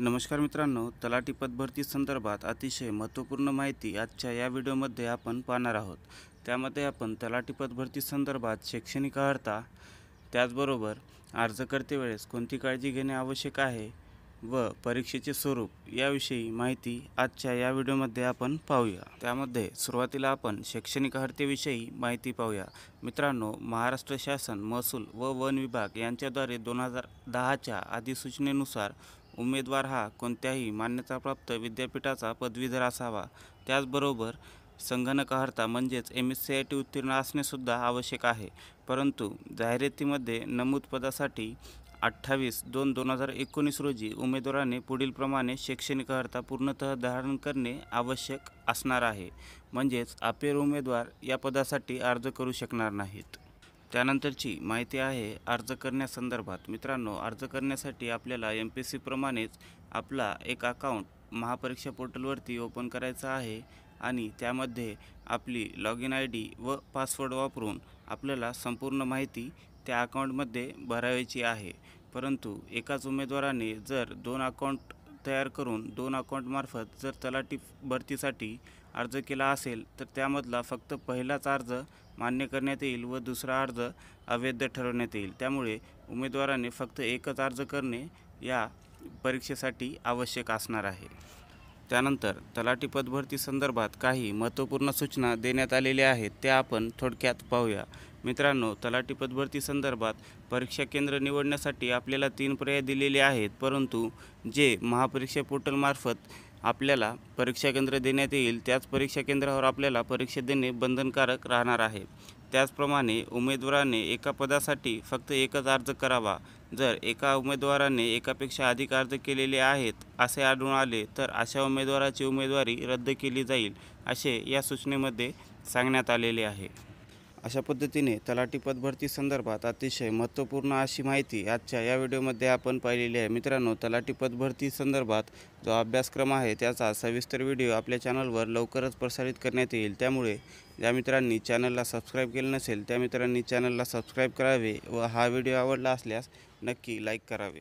नमस्कार मित्रांनो तलाठी पदभरती संदर्भात अतिशय महत्त्वपूर्ण माहिती आजच्या या व्हिडिओमध्ये आपण पाहणार आहोत. त्यामध्ये आपण तलाठी पदभरती संदर्भात शैक्षणिक अर्हता त्याचबरोबर अर्ज करते वेळेस कोणती काळजी घेणे आवश्यक आहे व परीक्षेचे स्वरूप याविषयी माहिती आजच्या या व्हिडिओमध्ये आपण पाहूया. त्यामध्ये सुरुवातीला आपण शैक्षणिक अर्हतेविषयी माहिती पाहूया. मित्रांनो महाराष्ट्र शासन महसूल व वन विभाग यांच्याद्वारे दोन हजार दहाच्या अधिसूचनेनुसार उमेदवार हा कोणत्याही मान्यताप्राप्त विद्यापीठाचा पदवीधर असावा. त्याचबरोबर संगणकहर्ता म्हणजेच M S C I T उत्तीर्ण असणेसुद्धा आवश्यक आहे. परंतु जाहिरातीमध्ये नमूद पदासाठी अठ्ठावीस दोन दोन हजार एकोणीस रोजी उमेदवाराने पुढीलप्रमाणे शैक्षणिकहर्ता पूर्णतः धारण करणे आवश्यक असणार आहे. म्हणजेच अपेर उमेदवार या पदासाठी अर्ज करू शकणार नाहीत. त्यानंतरची माहिती आहे अर्ज करण्यासंदर्भात. मित्रांनो अर्ज करण्यासाठी आपल्याला एम पी सी सीप्रमाणेच आपला एक अकाउंट महापरीक्षा पोर्टलवरती ओपन करायचा आहे आणि त्यामध्ये आपली लॉग इन आय डी व पासवर्ड वापरून आपल्याला संपूर्ण माहिती त्या अकाउंटमध्ये भरायची आहे. परंतु एकाच उमेदवाराने जर दोन अकाउंट तयार करून दोन अकाउंटमार्फत जर तलाठी भरतीसाठी अर्ज केला असेल तर त्यामधला फक्त पहिलाच अर्ज मान्य करण्यात येईल व दुसरा अर्ज अवैध ठरवण्यात येईल. त्यामुळे उमेदवाराने फक्त एकच अर्ज करणे या परीक्षेसाठी आवश्यक असणार आहे. त्यानंतर तलाठी पदभरती संदर्भात काही महत्त्वपूर्ण सूचना देण्यात आलेल्या आहेत त्या आपण थोडक्यात पाहूया. मित्रांनो तलाठी पदभरती संदर्भात परीक्षा केंद्र निवडण्यासाठी आपल्याला तीन पर्याय दिलेले आहेत. परंतु जे महापरीक्षा पोर्टलमार्फत आपल्याला परीक्षा केंद्र देण्यात येईल त्याच परीक्षा केंद्रावर आपल्याला परीक्षा देणे बंधनकारक राहणार आहे. त्याचप्रमाणे उमेदवाराने एका पदासाठी फक्त एकच अर्ज करावा. जर एका उमेदवाराने एकापेक्षा अधिक अर्ज केलेले आहेत असे आढळून आले तर अशा उमेदवाराची उमेदवारी रद्द केली जाईल असे या सूचनेमध्ये सांगण्यात आलेले आहे. अशा पद्धतीने तलाठी पदभरती संदर्भात अतिशय महत्त्वपूर्ण अशी माहिती आजच्या या व्हिडिओमध्ये आपण पाहिलेली आहे. मित्रांनो तलाठी पदभरती संदर्भात जो अभ्यासक्रम आहे त्याचा सविस्तर व्हिडिओ आपल्या चॅनलवर लवकरच प्रसारित करण्यात येईल. त्यामुळे ज्या मित्रांनी चॅनलला सबस्क्राईब केलं नसेल त्या मित्रांनी चॅनलला सबस्क्राईब करावे व हा व्हिडिओ आवडला असल्यास नक्की लाईक करावे.